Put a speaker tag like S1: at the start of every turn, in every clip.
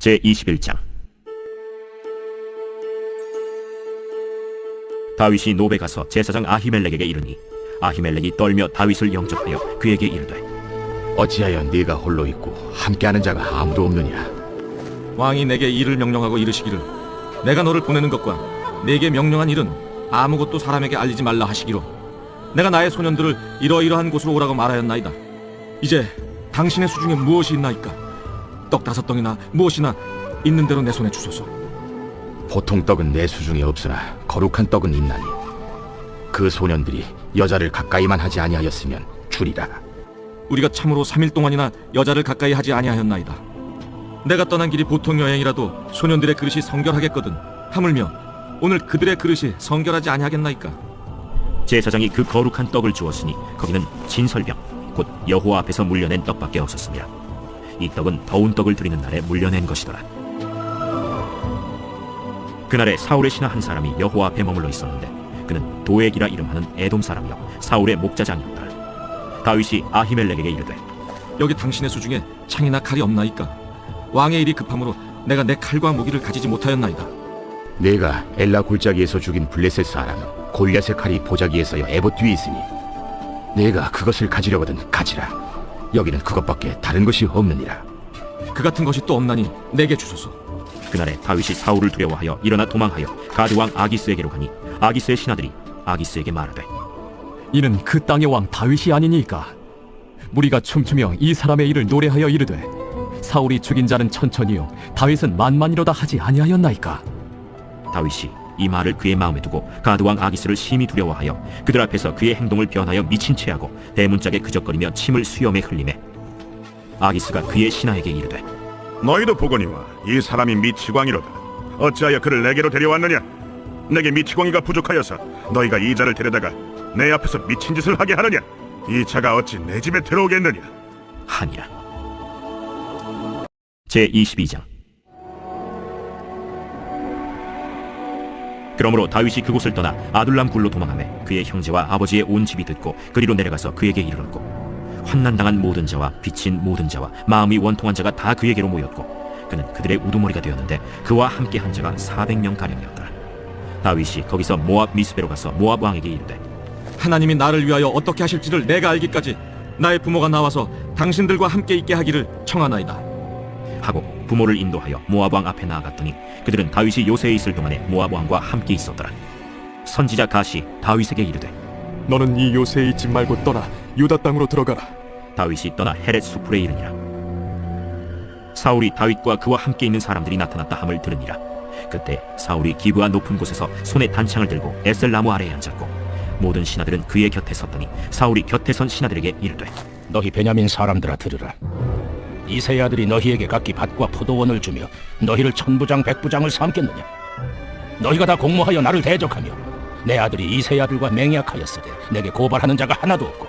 S1: 제 21장. 다윗이 노베 가서 제사장 아히멜렉에게 이르니 아히멜렉이 떨며 다윗을 영접하여 그에게 이르되
S2: 어찌하여 네가 홀로 있고 함께하는 자가 아무도 없느냐?
S3: 왕이 내게 일을 명령하고 이르시기를 내가 너를 보내는 것과 내게 명령한 일은 아무것도 사람에게 알리지 말라 하시기로 내가 나의 소년들을 이러이러한 곳으로 오라고 말하였나이다. 이제 당신의 수중에 무엇이 있나이까 떡 다섯 덩이나 무엇이나 있는 대로 내 손에 주소서.
S2: 보통 떡은 내 수중에 없으나 거룩한 떡은 있나니 그 소년들이 여자를 가까이만 하지 아니하였으면 주리라.
S3: 우리가 참으로 3일 동안이나 여자를 가까이 하지 아니하였나이다. 내가 떠난 길이 보통 여행이라도 소년들의 그릇이 성결하겠거든 하물며 오늘 그들의 그릇이 성결하지 아니하겠나이까?
S1: 제사장이 그 거룩한 떡을 주었으니 거기는 진설병 곧 여호와 앞에서 물려낸 떡밖에 없었습니다 이 떡은 더운 떡을 드리는 날에 물려낸 것이더라. 그날에 사울의 신하 한 사람이 여호와 앞에 머물러 있었는데 그는 도액이라 이름하는 에돔 사람이요 사울의 목자장이었더라. 다윗이 아히멜렉에게 이르되
S3: 여기 당신의 수중에 창이나 칼이 없나이까? 왕의 일이 급함으로 내가 내 칼과 무기를 가지지 못하였나이다.
S2: 네가 엘라 골짜기에서 죽인 블레셋 사람 골리앗의 칼이 보자기에서여 에봇 뒤에 있으니 네가 그것을 가지려거든 가지라 여기는 그것밖에 다른 것이 없느니라.
S3: 그 같은 것이 또 없나니 내게 주소서.
S1: 그날에 다윗이 사울을 두려워하여 일어나 도망하여 가드 왕 아기스에게로 가니 아기스의 신하들이 아기스에게 말하되
S4: 이는 그 땅의 왕 다윗이 아니니까. 무리가 춤추며 이 사람의 일을 노래하여 이르되 사울이 죽인 자는 천천히요 다윗은 만만이로다 하지 아니하였나이까?
S1: 다윗이 이 말을 그의 마음에 두고 가드 왕 아기스를 심히 두려워하여 그들 앞에서 그의 행동을 변하여 미친 채하고 대문짝에 그적거리며 침을 수염에 흘리매 아기스가 그의 신하에게 이르되
S5: 너희도 보거니와 이 사람이 미치광이로다. 어찌하여 그를 내게로 데려왔느냐? 내게 미치광이가 부족하여서 너희가 이 자를 데려다가 내 앞에서 미친 짓을 하게 하느냐? 이 자가 어찌 내 집에 들어오겠느냐?
S1: 하니라 제 22장 그러므로 다윗이 그곳을 떠나 아둘람 굴로 도망하매 그의 형제와 아버지의 온 집이 듣고 그리로 내려가서 그에게 이르렀고 환난당한 모든 자와 빚진 모든 자와 마음이 원통한 자가 다 그에게로 모였고 그는 그들의 우두머리가 되었는데 그와 함께 한 자가 400명 가량이었더라. 다윗이 거기서 모압 미스베로 가서 모압 왕에게 이르되
S3: 하나님이 나를 위하여 어떻게 하실지를 내가 알기까지 나의 부모가 나와서 당신들과 함께 있게 하기를 청하나이다.
S1: 하고 부모를 인도하여 모압 왕 앞에 나아갔더니 그들은 다윗이 요새에 있을 동안에 모압 왕과 함께 있었더라. 선지자 가시 다윗에게 이르되
S4: 너는 이 요새에 있지 말고 떠나 유다 땅으로 들어가라
S1: 다윗이 떠나 헤렛 수풀에 이르니라. 사울이 다윗과 그와 함께 있는 사람들이 나타났다 함을 들으니라. 그때 사울이 기브아 높은 곳에서 손에 단창을 들고 에셀 나무 아래에 앉았고 모든 신하들은 그의 곁에 섰더니 사울이 곁에 선 신하들에게 이르되
S6: 너희 베냐민 사람들아 들으라. 이세 아들이 너희에게 각기 밭과 포도원을 주며 너희를 천부장 백부장을 삼겠느냐? 너희가 다 공모하여 나를 대적하며 내 아들이 이세 아들과 맹약하였으되 내게 고발하는 자가 하나도 없고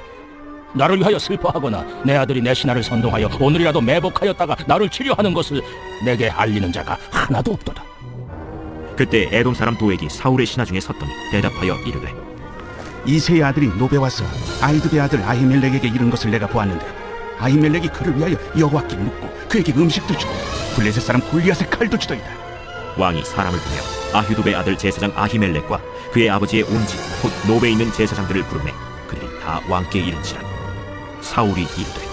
S6: 나를 위하여 슬퍼하거나 내 아들이 내 신하를 선동하여 오늘이라도 매복하였다가 나를 치료하는 것을 내게 알리는 자가 하나도 없도다.
S1: 그때 에돔 사람 도액이 사울의 신하 중에 섰더니 대답하여 이르되
S7: 이세의 아들이 노베 와서 아이드의 아들 아히멜렉에게 이른 것을 내가 보았는데 아히멜렉이 그를 위하여 여호와께 묻고 그에게 음식도 주고 블레셋 사람 골리앗의 칼도 주더이다
S1: 왕이 사람을 보내 아휴도의 아들 제사장 아히멜렉과 그의 아버지의 온집 곧 노베에 있는 제사장들을 부르매 그들이 다 왕께 이른지라 사울이 이르되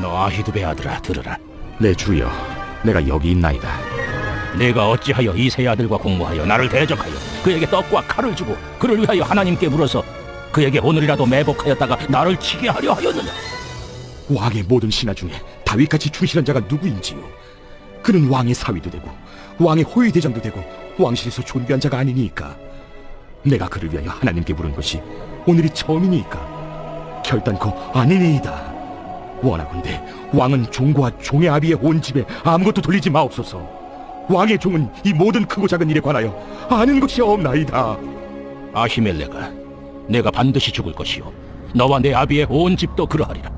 S6: 너 아히두베 아들아 들으라.
S2: 내 주여 내가 여기 있나이다
S6: 내가 어찌하여 이세 아들과 공모하여 나를 대적하여 그에게 떡과 칼을 주고 그를 위하여 하나님께 물어서 그에게 오늘이라도 매복하였다가 나를 치게 하려 하였느냐?
S8: 왕의 모든 신하 중에 다윗같이 충실한 자가 누구인지요? 그는 왕의 사위도 되고 왕의 호위 대장도 되고 왕실에서 존귀한 자가 아니니까 내가 그를 위하여 하나님께 물은 것이 오늘이 처음이니까 결단코 아니니이다. 원하건대 왕은 종과 종의 아비의 온 집에 아무것도 돌리지 마옵소서. 왕의 종은 이 모든 크고 작은 일에 관하여 아는 것이 없나이다.
S6: 아히멜레가 내가 반드시 죽을 것이요 너와 내 아비의 온 집도 그러하리라.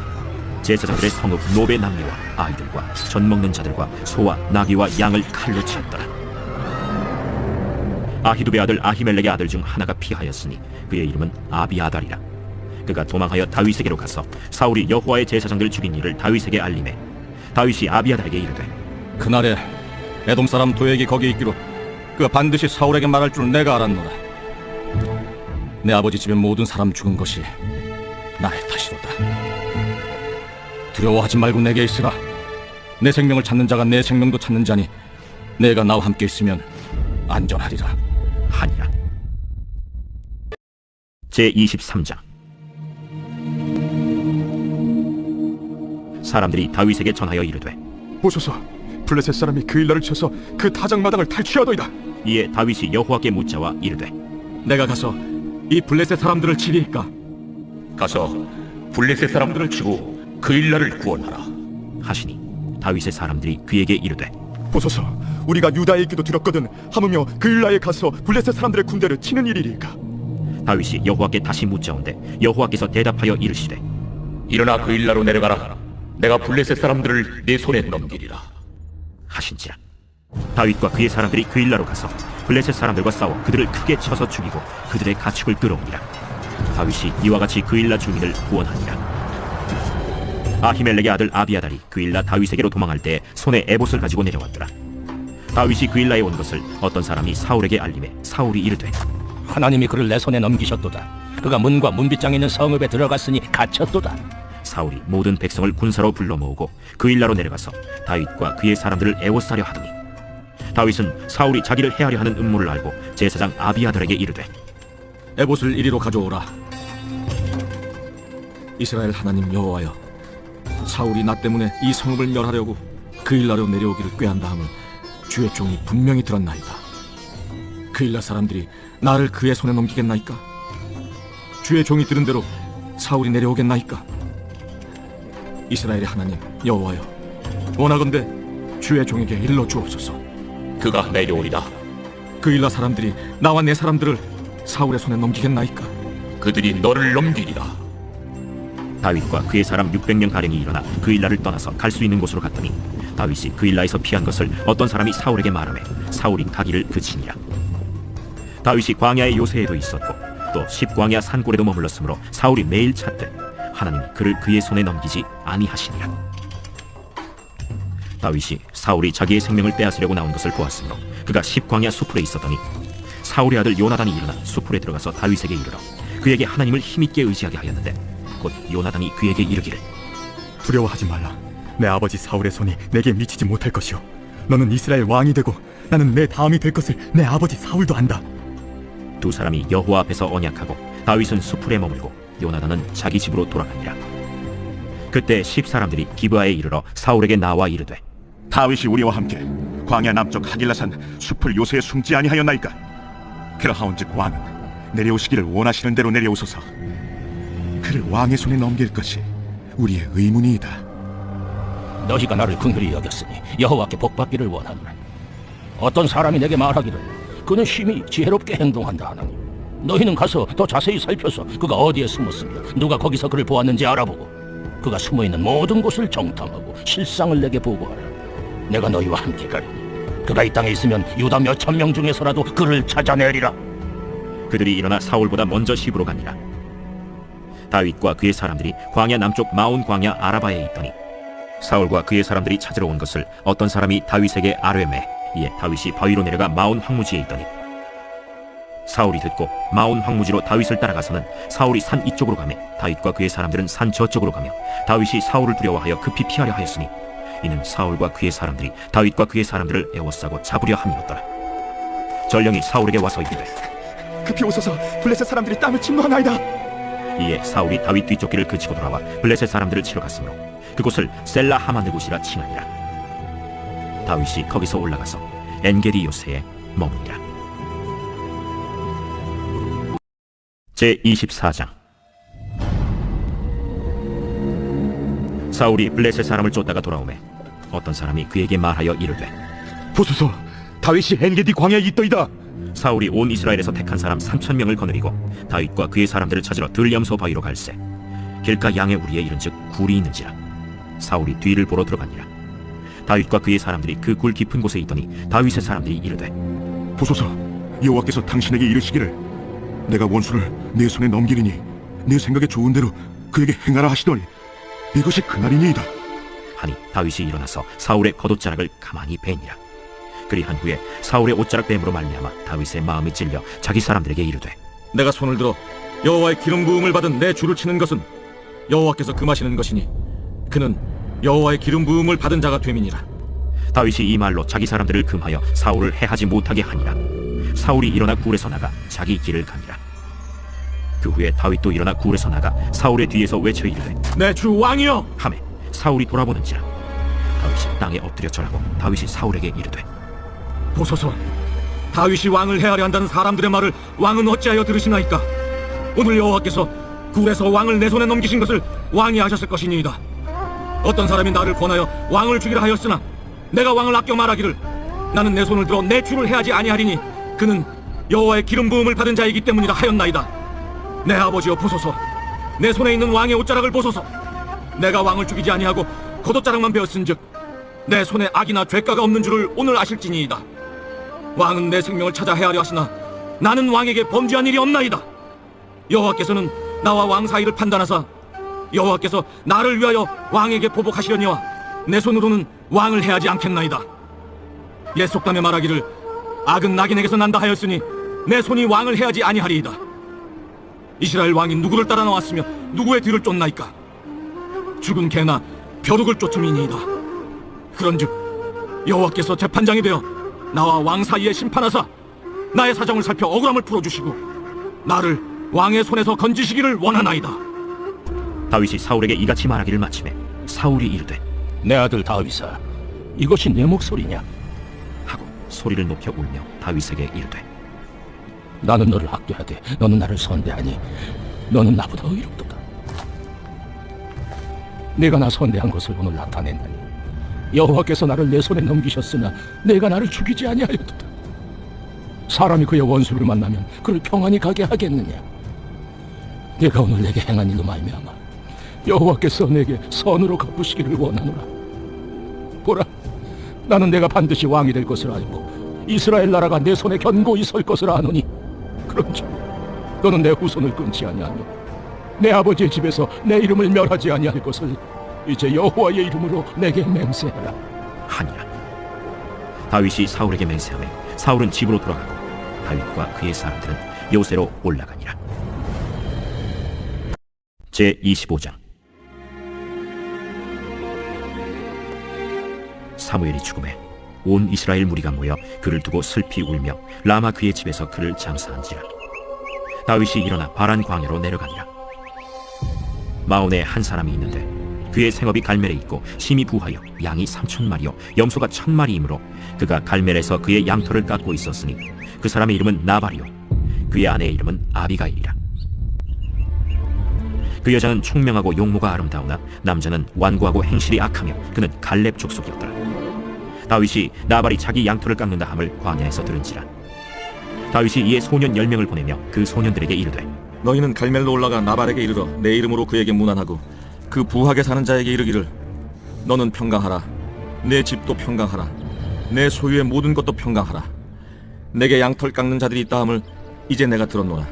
S1: 제사장들의 성읍 노베 남리와 아이들과 전 먹는 자들과 소와 나귀와 양을 칼로 치었더라 아히두베 아들 아히멜렉의 아들 중 하나가 피하였으니 그의 이름은 아비아달이라 그가 도망하여 다윗에게로 가서 사울이 여호와의 제사장들을 죽인 일을 다윗에게 알림해 다윗이 아비아달에게 이르되
S3: 그날에 에돔 사람 도액이 거기 있기로 그가 반드시 사울에게 말할 줄 내가 알았노라. 내 아버지 집의 모든 사람 죽은 것이 나의 탓이로다. 두려워하지 말고 내게 있으라. 내 생명을 찾는 자가 내 생명도 찾는 자니 내가 나와 함께 있으면 안전하리라.
S1: 하니라 제 23장 사람들이 다윗에게 전하여 이르되
S8: 보소서, 블레셋 사람이 그 일날을 쳐서 그 타작마당을 탈취하더이다.
S1: 이에 다윗이 여호와께 묻자와 이르되
S3: 내가 가서 이 블레셋 사람들을 치리이까
S2: 가서 블레셋 사람들을 치고 그 일날을 구원하라.
S1: 하시니 다윗의 사람들이 그에게 이르되
S8: 보소서, 우리가 유다에 있기도 들었거든. 하무며 그 일날에 가서 블레셋 사람들의 군대를 치는 일이리까.
S1: 다윗이 여호와께 다시 묻자온데 여호와께서 대답하여 이르시되
S2: 일어나 그 일날로 내려가라. 내가 블레셋 사람들을 내 손에 넘기리라.
S1: 하신지라 다윗과 그의 사람들이 그 일나로 가서 블레셋 사람들과 싸워 그들을 크게 쳐서 죽이고 그들의 가축을 끌어오니라 다윗이 이와 같이 그 일나 주민을 구원하니라 아히멜렉의 아들 아비아달이 그 일나 다윗에게로 도망할 때 손에 에봇을 가지고 내려왔더라 다윗이 그 일나에 온 것을 어떤 사람이 사울에게 알림해 사울이 이르되
S6: 하나님이 그를 내 손에 넘기셨도다. 그가 문과 문빗장에 있는 성읍에 들어갔으니 갇혔도다.
S1: 사울이 모든 백성을 군사로 불러 모으고 그 일나로 내려가서 다윗과 그의 사람들을 애워싸려 하더니 다윗은 사울이 자기를 해하려 하는 음모를 알고 제사장 아비아달에게 이르되
S3: 에봇을 이리로 가져오라. 이스라엘 하나님 여호와여, 사울이 나 때문에 이 성읍을 멸하려고 그 일나로 내려오기를 꾀한 다음을 주의 종이 분명히 들었나이다. 그 일나 사람들이 나를 그의 손에 넘기겠나이까? 주의 종이 들은 대로 사울이 내려오겠나이까? 이스라엘의 하나님 여호와여, 원하건대 주의 종에게 일러 주옵소서.
S2: 그가 내려오리다.
S3: 그 일나 사람들이 나와 내 사람들을 사울의 손에 넘기겠나이까?
S2: 그들이 너를 넘기리라.
S1: 다윗과 그의 사람 600명 가량이 일어나 그 일라를 떠나서 갈 수 있는 곳으로 갔더니 다윗이 그 일라에서 피한 것을 어떤 사람이 사울에게 말하매 사울이 가기를 그치니라. 다윗이 광야의 요새에도 있었고 또 십광야 산골에도 머물렀으므로 사울이 매일 찾되 하나님이 그를 그의 손에 넘기지 아니하시니라. 다윗이 사울이 자기의 생명을 빼앗으려고 나온 것을 보았으므로 그가 십광야 수풀에 있었더니 사울의 아들 요나단이 일어나 수풀에 들어가서 다윗에게 이르러 그에게 하나님을 힘있게 의지하게 하였는데 곧 요나단이 그에게 이르기를
S8: 두려워하지 말라. 내 아버지 사울의 손이 내게 미치지 못할 것이오. 너는 이스라엘 왕이 되고 나는 내 다음이 될 것을 내 아버지 사울도 안다.
S1: 두 사람이 여호와 앞에서 언약하고 다윗은 수풀에 머물고 요나단은 자기 집으로 돌아가니라 그때 십 사람들이 기브아에 이르러 사울에게 나와 이르되
S5: 다윗이 우리와 함께 광야 남쪽 하길라산 숲을 요새에 숨지 아니하였나이까 그러하온즉 왕은 내려오시기를 원하시는 대로 내려오소서 그를 왕의 손에 넘길 것이 우리의 의문이이다
S6: 너희가 나를 긍휼히 여겼으니 여호와께 복받기를 원하노라. 어떤 사람이 내게 말하기를 그는 심히 지혜롭게 행동한다 하나니 너희는 가서 더 자세히 살펴서 그가 어디에 숨었으며 누가 거기서 그를 보았는지 알아보고 그가 숨어 있는 모든 곳을 정탐하고 실상을 내게 보고하라. 내가 너희와 함께 가리니 그가 이 땅에 있으면 유다 몇 천 명 중에서라도 그를 찾아내리라.
S1: 그들이 일어나 사울보다 먼저 시부로 가니라 다윗과 그의 사람들이 광야 남쪽 마온 광야 아라바에 있더니 사울과 그의 사람들이 찾으러 온 것을 어떤 사람이 다윗에게 아뢰매 이에 다윗이 바위로 내려가 마온 황무지에 있더니 사울이 듣고 마온 황무지로 다윗을 따라가서는 사울이 산 이쪽으로 가매 다윗과 그의 사람들은 산 저쪽으로 가며 다윗이 사울을 두려워하여 급히 피하려 하였으니 이는 사울과 그의 사람들이 다윗과 그의 사람들을 애워싸고 잡으려 함이었더라 전령이 사울에게 와서 이르되
S8: 급히 오소서 블레셋 사람들이 땅을 침노하나이다.
S1: 이에 사울이 다윗 뒤쫓기를 그치고 돌아와 블레셋 사람들을 치러 갔으므로 그곳을 셀라 하마느 곳이라 칭하니라. 다윗이 거기서 올라가서 엔게디 요새에 머무니라. 제 24장. 사울이 블레셋 사람을 쫓다가 돌아오매 어떤 사람이 그에게 말하여 이르되
S8: 보소서 다윗이 엔게디 광야에 있더이다.
S1: 사울이 온 이스라엘에서 택한 사람 3천 명을 거느리고 다윗과 그의 사람들을 찾으러 들염소 바위로 갈새. 길가 양의 우리에 이른즉 굴이 있는지라. 사울이 뒤를 보러 들어가니라. 다윗과 그의 사람들이 그 굴 깊은 곳에 있더니 다윗의 사람들이 이르되
S5: 보소서 여호와께서 당신에게 이르시기를. 내가 원수를 내 손에 넘기리니 내 생각에 좋은 대로 그에게 행하라 하시더니 이것이 그날이니이다.
S1: 하니 다윗이 일어나서 사울의 겉옷자락을 가만히 베니라 그리한 후에 사울의 옷자락 뱀으로 말미암아 다윗의 마음이 찔려 자기 사람들에게 이르되
S3: 내가 손을 들어 여호와의 기름 부음을 받은 내 주를 치는 것은 여호와께서 금하시는 것이니 그는 여호와의 기름 부음을 받은 자가 됨이니라.
S1: 다윗이 이 말로 자기 사람들을 금하여 사울을 해하지 못하게 하니라. 사울이 일어나 굴에서 나가 자기 길을 가니라. 그 후에 다윗도 일어나 굴에서 나가 사울의 뒤에서 외쳐 이르되
S3: 내 주 왕이여!
S1: 하매 사울이 돌아보는지라. 다윗이 땅에 엎드려 절하고 다윗이 사울에게 이르되
S3: 보소서. 다윗이 왕을 해하려 한다는 사람들의 말을 왕은 어찌하여 들으시나이까? 오늘 여호와께서 굴에서 왕을 내 손에 넘기신 것을 왕이 하셨을 것이니이다. 어떤 사람이 나를 권하여 왕을 죽이라 하였으나 내가 왕을 아껴 말하기를 나는 내 손을 들어 내 주를 해하지 아니하리니 그는 여호와의 기름 부음을 받은 자이기 때문이라 하였나이다. 내 아버지여 보소서. 내 손에 있는 왕의 옷자락을 보소서. 내가 왕을 죽이지 아니하고 겉옷자락만 베었은즉 내 손에 악이나 죄가가 없는 줄을 오늘 아실지니이다 왕은 내 생명을 찾아 헤아려 하시나 나는 왕에게 범죄한 일이 없나이다. 여호와께서는 나와 왕 사이를 판단하사 여호와께서 나를 위하여 왕에게 보복하시려니와 내 손으로는 왕을 해하지 않겠나이다. 옛 속담에 말하기를 악은 낙인에게서 난다 하였으니 내 손이 왕을 해하지 아니하리이다. 이스라엘 왕이 누구를 따라 나왔으며 누구의 뒤를 쫓나이까? 죽은 개나 벼룩을 쫓음이니이다. 그런즉 여호와께서 재판장이 되어 나와 왕 사이에 심판하사 나의 사정을 살펴 억울함을 풀어주시고 나를 왕의 손에서 건지시기를 원하나이다.
S1: 다윗이 사울에게 이같이 말하기를 마침에 사울이 이르되
S6: 내 아들 다윗아, 이것이 내 목소리냐?
S1: 하고 소리를 높여 울며 다윗에게 이르되
S6: 나는 너를 학대하되 너는 나를 선대하니 너는 나보다 의롭도다. 내가 나 선대한 것을 오늘 나타낸다니 여호와께서 나를 내 손에 넘기셨으나 내가 나를 죽이지 아니하였도다. 사람이 그의 원수를 만나면 그를 평안히 가게 하겠느냐? 내가 오늘 내게 행한 일로 말미암아 여호와께서 내게 선으로 갚으시기를 원하노라. 보라, 나는 내가 반드시 왕이 될 것을 알고 이스라엘 나라가 내 손에 견고히 설 것을 아노니 그런즉 너는 내 후손을 끊지 아니하며 내 아버지의 집에서 내 이름을 멸하지 아니할 것을 이제 여호와의 이름으로 내게 맹세하라.
S1: 하니라 다윗이 사울에게 맹세하매 사울은 집으로 돌아가고 다윗과 그의 사람들은 요새로 올라가니라. 제 25장. 사무엘이 죽음에 온 이스라엘 무리가 모여 그를 두고 슬피 울며 라마 그의 집에서 그를 장사한지라. 다윗이 일어나 바란 광야로 내려가니라. 마온에 한 사람이 있는데 그의 생업이 갈멜에 있고 심히 부하여 양이 삼천 마리요 염소가 천 마리이므로 그가 갈멜에서 그의 양털을 깎고 있었으니 그 사람의 이름은 나발이요. 그의 아내의 이름은 아비가일이라. 그 여자는 총명하고 용모가 아름다우나 남자는 완고하고 행실이 악하며 그는 갈렙 족속이었더라. 다윗이 나발이 자기 양털을 깎는다 함을 광야에서 들은지라. 다윗이 이에 소년 열 명을 보내며 그 소년들에게 이르되
S3: 너희는 갈멜로 올라가 나발에게 이르러 내 이름으로 그에게 문안하고 그 부하게 사는 자에게 이르기를 너는 평강하라. 내 집도 평강하라. 내 소유의 모든 것도 평강하라. 내게 양털 깎는 자들이 있다 함을 이제 내가 들었노라.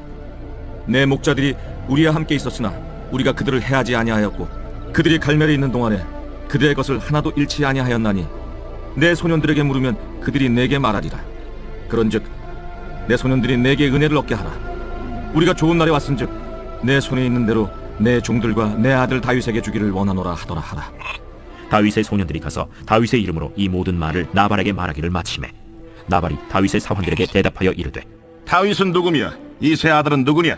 S3: 내 목자들이 우리와 함께 있었으나 우리가 그들을 해하지 아니하였고 그들이 갈멜에 있는 동안에 그들의 것을 하나도 잃지 아니하였나니 내 소년들에게 물으면 그들이 내게 말하리라. 그런즉 내 소년들이 내게 은혜를 얻게 하라. 우리가 좋은 날에 왔은즉 내 손에 있는 대로 내 종들과 내 아들 다윗에게 주기를 원하노라 하더라 하라
S1: 다윗의 소년들이 가서 다윗의 이름으로 이 모든 말을 나발에게 말하기를 마치매 나발이 다윗의 사환들에게 대답하여 이르되
S5: 다윗은 누구며? 이 세 아들은 누구냐?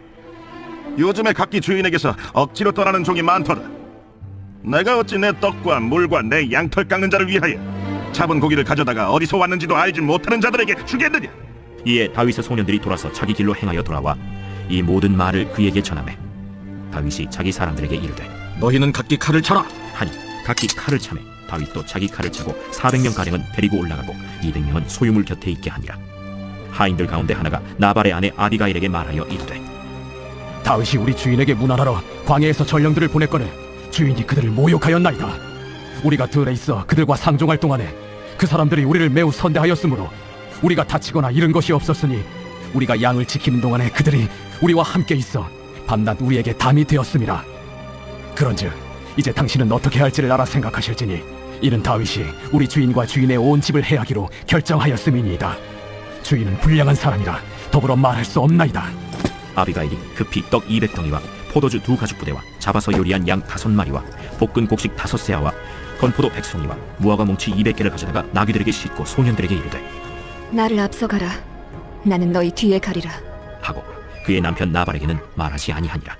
S5: 요즘에 각기 주인에게서 억지로 떠나는 종이 많도다. 내가 어찌 내 떡과 물과 내 양털 깎는 자를 위하여 잡은 고기를 가져다가 어디서 왔는지도 알지 못하는 자들에게 주겠느냐?
S1: 이에 다윗의 소년들이 돌아서 자기 길로 행하여 돌아와 이 모든 말을 그에게 전하매 다윗이 자기 사람들에게 이르되
S3: 너희는 각기 칼을 쳐라
S1: 하니 각기 칼을 차매 다윗도 자기 칼을 차고 400명 가량은 데리고 올라가고 200명은 소유물 곁에 있게 하니라 하인들 가운데 하나가 나발의 아내 아비가일에게 말하여 이르되
S4: 다윗이 우리 주인에게 문안하러 광야에서 전령들을 보냈거늘 주인이 그들을 모욕하였나이다. 우리가 들에 있어 그들과 상종할 동안에 그 사람들이 우리를 매우 선대하였으므로 우리가 다치거나 잃은 것이 없었으니 우리가 양을 지키는 동안에 그들이 우리와 함께 있어 밤낮 우리에게 담이 되었음이라. 그런즉 이제 당신은 어떻게 할지를 알아 생각하실지니 이는 다윗이 우리 주인과 주인의 온 집을 해하기로 결정하였음이니이다. 주인은 불량한 사람이라 더불어 말할 수 없나이다.
S1: 아비가일이 급히 떡 200덩이와 포도주 두 가죽 부대와 잡아서 요리한 양 다섯 마리와 볶은 곡식 다섯 세아와 건포도 백송이와 무화과 뭉치 200개를 가져다가 나귀들에게 싣고 소년들에게 이르되
S9: 나를 앞서가라. 나는 너희 뒤에 가리라.
S1: 하고 그의 남편 나발에게는 말하지 아니하니라.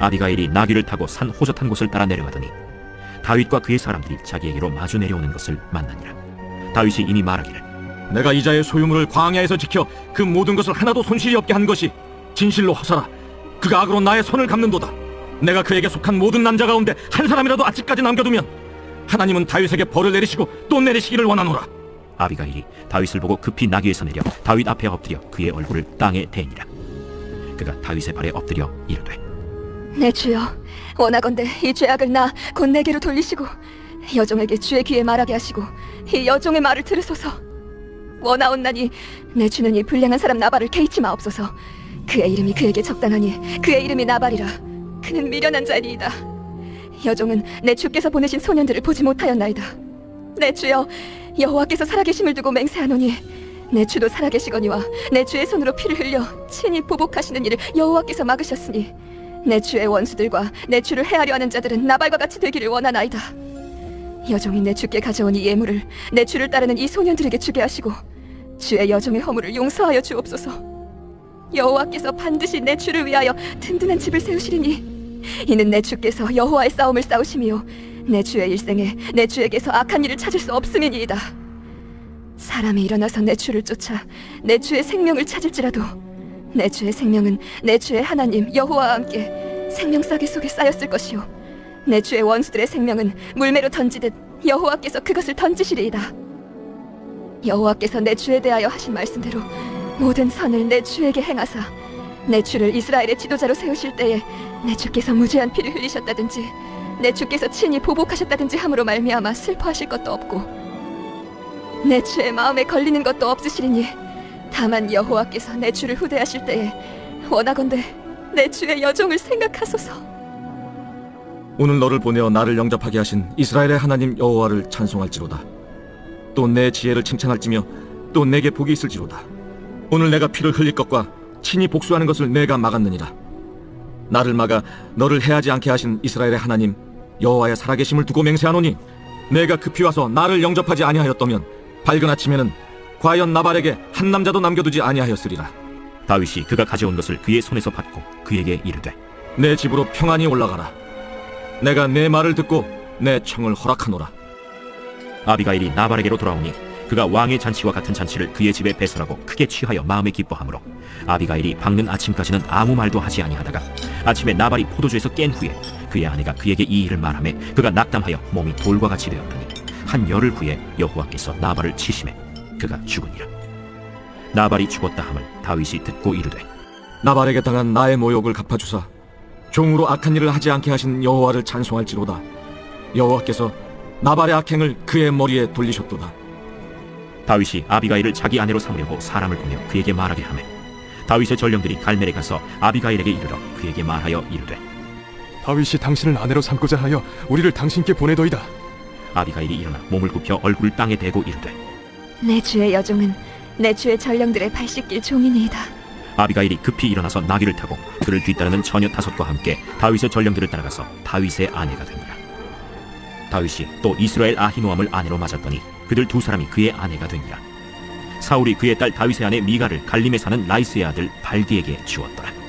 S1: 아비가일이 나귀를 타고 산 호젓한 곳을 따라 내려가더니 다윗과 그의 사람들이 자기에게로 마주 내려오는 것을 만나니라. 다윗이 이미 말하기를
S3: 내가 이자의 소유물을 광야에서 지켜 그 모든 것을 하나도 손실이 없게 한 것이 진실로 허사라. 그가 악으로 나의 손을 갚는도다. 내가 그에게 속한 모든 남자 가운데 한 사람이라도 아직까지 남겨두면 하나님은 다윗에게 벌을 내리시고 또 내리시기를 원하노라.
S1: 아비가일이 다윗을 보고 급히 나귀에서 내려 다윗 앞에 엎드려 그의 얼굴을 땅에 대니라. 그가 다윗의 발에 엎드려 이르되
S9: 내 주여, 원하건대 이 죄악을 나 곧 내게로 돌리시고 여종에게 주의 귀에 말하게 하시고 이 여종의 말을 들으소서. 원하옵나니 내 주는 이 불량한 사람 나발을 개의치 마옵소서. 그의 이름이 그에게 적당하니 그의 이름이 나발이라. 그는 미련한 자니이다. 여종은 내 주께서 보내신 소년들을 보지 못하였나이다. 내 주여, 여호와께서 살아계심을 두고 맹세하노니 내 주도 살아계시거니와 내 주의 손으로 피를 흘려 친히 보복하시는 일을 여호와께서 막으셨으니 내 주의 원수들과 내 주를 해하려 하는 자들은 나발과 같이 되기를 원하나이다. 여종이 내 주께 가져온 이 예물을 내 주를 따르는 이 소년들에게 주게 하시고 주의 여종의 허물을 용서하여 주옵소서. 여호와께서 반드시 내 주를 위하여 든든한 집을 세우시리니 이는 내 주께서 여호와의 싸움을 싸우심이요 내 주의 일생에 내 주에게서 악한 일을 찾을 수 없음이니이다. 사람이 일어나서 내 주를 쫓아 내 주의 생명을 찾을지라도 내 주의 생명은 내 주의 하나님 여호와와 함께 생명싸개 속에 쌓였을 것이요. 내 주의 원수들의 생명은 물매로 던지듯 여호와께서 그것을 던지시리이다. 여호와께서 내 주에 대하여 하신 말씀대로 모든 선을 내 주에게 행하사 내 주를 이스라엘의 지도자로 세우실 때에 내 주께서 무죄한 피를 흘리셨다든지 내 주께서 친히 보복하셨다든지 함으로 말미암아 슬퍼하실 것도 없고 내 주의 마음에 걸리는 것도 없으시리니 다만 여호와께서 내 주를 후대하실 때에 원하건대 내 주의 여종을 생각하소서.
S3: 오늘 너를 보내어 나를 영접하게 하신 이스라엘의 하나님 여호와를 찬송할지로다. 또 내 지혜를 칭찬할지며 또 내게 복이 있을지로다. 오늘 내가 피를 흘릴 것과 친히 복수하는 것을 내가 막았느니라. 나를 막아 너를 해하지 않게 하신 이스라엘의 하나님 여호와의 살아계심을 두고 맹세하노니 내가 급히 와서 나를 영접하지 아니하였다면 밝은 아침에는 과연 나발에게 한 남자도 남겨두지 아니하였으리라.
S1: 다윗이 그가 가져온 것을 그의 손에서 받고 그에게 이르되
S3: 내 집으로 평안히 올라가라. 내가 내 말을 듣고 내 청을 허락하노라.
S1: 아비가일이 나발에게로 돌아오니 그가 왕의 잔치와 같은 잔치를 그의 집에 배설하고 크게 취하여 마음에 기뻐하므로 아비가일이 밝는 아침까지는 아무 말도 하지 아니하다가 아침에 나발이 포도주에서 깬 후에 그의 아내가 그에게 이 일을 말하매 그가 낙담하여 몸이 돌과 같이 되었더니 한 열흘 후에 여호와께서 나발을 치심해 그가 죽으니라 나발이 죽었다 함을 다윗이 듣고 이르되
S3: 나발에게 당한 나의 모욕을 갚아주사 종으로 악한 일을 하지 않게 하신 여호와를 찬송할지로다. 여호와께서 나발의 악행을 그의 머리에 돌리셨도다.
S1: 다윗이 아비가일을 자기 아내로 삼으려고 사람을 보내 그에게 말하게 하매 다윗의 전령들이 갈멜에 가서 아비가일에게 이르러 그에게 말하여 이르되
S10: 다윗이 당신을 아내로 삼고자 하여 우리를 당신께 보내더이다.
S1: 아비가일이 일어나 몸을 굽혀 얼굴을 땅에 대고 이르되
S9: 내 주의 여종은 내 주의 전령들의 발 씻길 종이니이다.
S1: 아비가일이 급히 일어나서 나귀를 타고 그를 뒤따르는 처녀 다섯과 함께 다윗의 전령들을 따라가서 다윗의 아내가 됩니다. 다윗이 또 이스라엘 아히노함을 아내로 맞았더니 그들 두 사람이 그의 아내가 됩니다. 사울이 그의 딸 다윗의 아내 미가를 갈림에 사는 라이스의 아들 발디에게 주었더라.